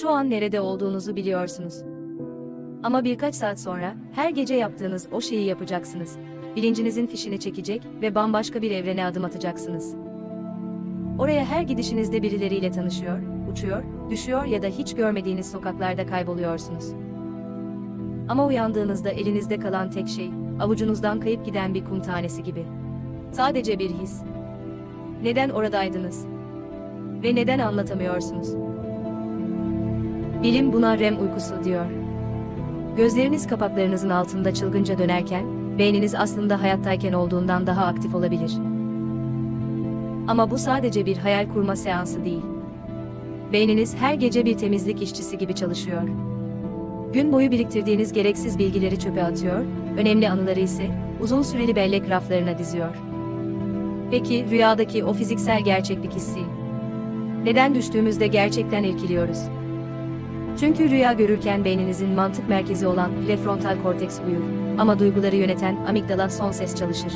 Şu an nerede olduğunuzu biliyorsunuz. Ama birkaç saat sonra her gece yaptığınız o şeyi yapacaksınız. Bilincinizin fişini çekecek ve bambaşka bir evrene adım atacaksınız. Oraya her gidişinizde birileriyle tanışıyor, uçuyor, düşüyor ya da hiç görmediğiniz sokaklarda kayboluyorsunuz. Ama uyandığınızda elinizde kalan tek şey, avucunuzdan kayıp giden bir kum tanesi gibi. Sadece bir his. Neden oradaydınız? Ve neden anlatamıyorsunuz? Bilim buna REM uykusu diyor. Gözleriniz kapaklarınızın altında çılgınca dönerken, beyniniz aslında hayattayken olduğundan daha aktif olabilir. Ama bu sadece bir hayal kurma seansı değil. Beyniniz her gece bir temizlik işçisi gibi çalışıyor. Gün boyu biriktirdiğiniz gereksiz bilgileri çöpe atıyor, önemli anıları ise uzun süreli bellek raflarına diziyor. Peki rüyadaki o fiziksel gerçeklik hissi? Neden düştüğümüzde gerçekten irkiliyoruz? Çünkü rüya görürken beyninizin mantık merkezi olan prefrontal korteks uyur ama duyguları yöneten amigdala son ses çalışır.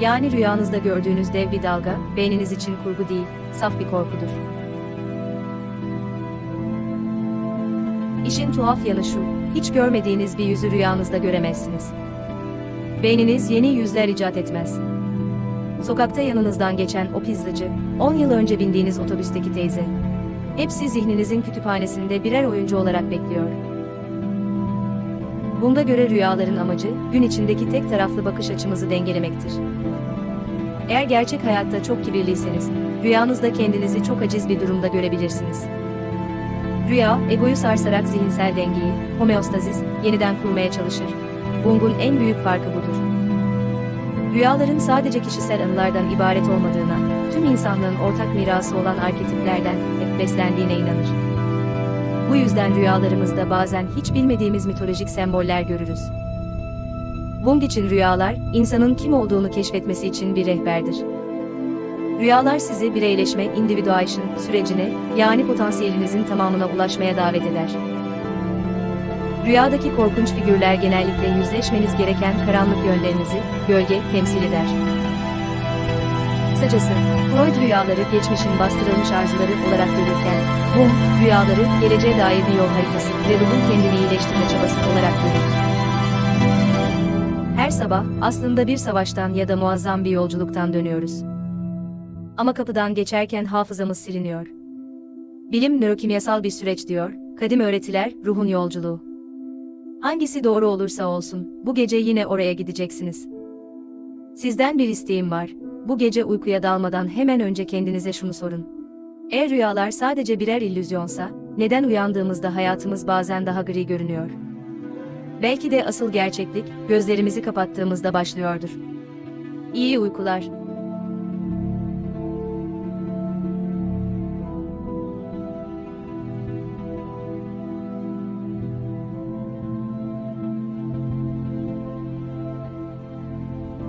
Yani rüyanızda gördüğünüz dev bir dalga, beyniniz için kurgu değil, saf bir korkudur. İşin tuhaf yanı şu, hiç görmediğiniz bir yüzü rüyanızda göremezsiniz. Beyniniz yeni yüzler icat etmez. Sokakta yanınızdan geçen o pizzacı, 10 yıl önce bindiğiniz otobüsteki teyze. Hepsi zihninizin kütüphanesinde birer oyuncu olarak bekliyor. Bunda göre rüyaların amacı, gün içindeki tek taraflı bakış açımızı dengelemektir. Eğer gerçek hayatta çok kibirliyseniz, rüyanızda kendinizi çok aciz bir durumda görebilirsiniz. Rüya, egoyu sarsarak zihinsel dengeyi, homeostazis, yeniden kurmaya çalışır. Bung'un en büyük farkı budur. Rüyaların sadece kişisel anılardan ibaret olmadığına, tüm insanlığın ortak mirası olan arketiplerden hep beslendiğine inanır. Bu yüzden rüyalarımızda bazen hiç bilmediğimiz mitolojik semboller görürüz. Wung için rüyalar, insanın kim olduğunu keşfetmesi için bir rehberdir. Rüyalar sizi bireyleşme, individuation sürecine, yani potansiyelinizin tamamına ulaşmaya davet eder. Rüyadaki korkunç figürler genellikle yüzleşmeniz gereken karanlık yönlerinizi, gölge, temsil eder. Kısacası, Freud rüyaları geçmişin bastırılmış arzuları olarak görürken, Jung, rüyaları geleceğe dair bir yol haritası ve ruhun kendini iyileştirme çabası olarak görür. Her sabah, aslında bir savaştan ya da muazzam bir yolculuktan dönüyoruz. Ama kapıdan geçerken hafızamız siliniyor. Bilim nörokimyasal bir süreç diyor, kadim öğretiler, ruhun yolculuğu. Hangisi doğru olursa olsun, bu gece yine oraya gideceksiniz. Sizden bir isteğim var. Bu gece uykuya dalmadan hemen önce kendinize şunu sorun. Eğer rüyalar sadece birer illüzyonsa, neden uyandığımızda hayatımız bazen daha gri görünüyor? Belki de asıl gerçeklik, gözlerimizi kapattığımızda başlıyordur. İyi uykular.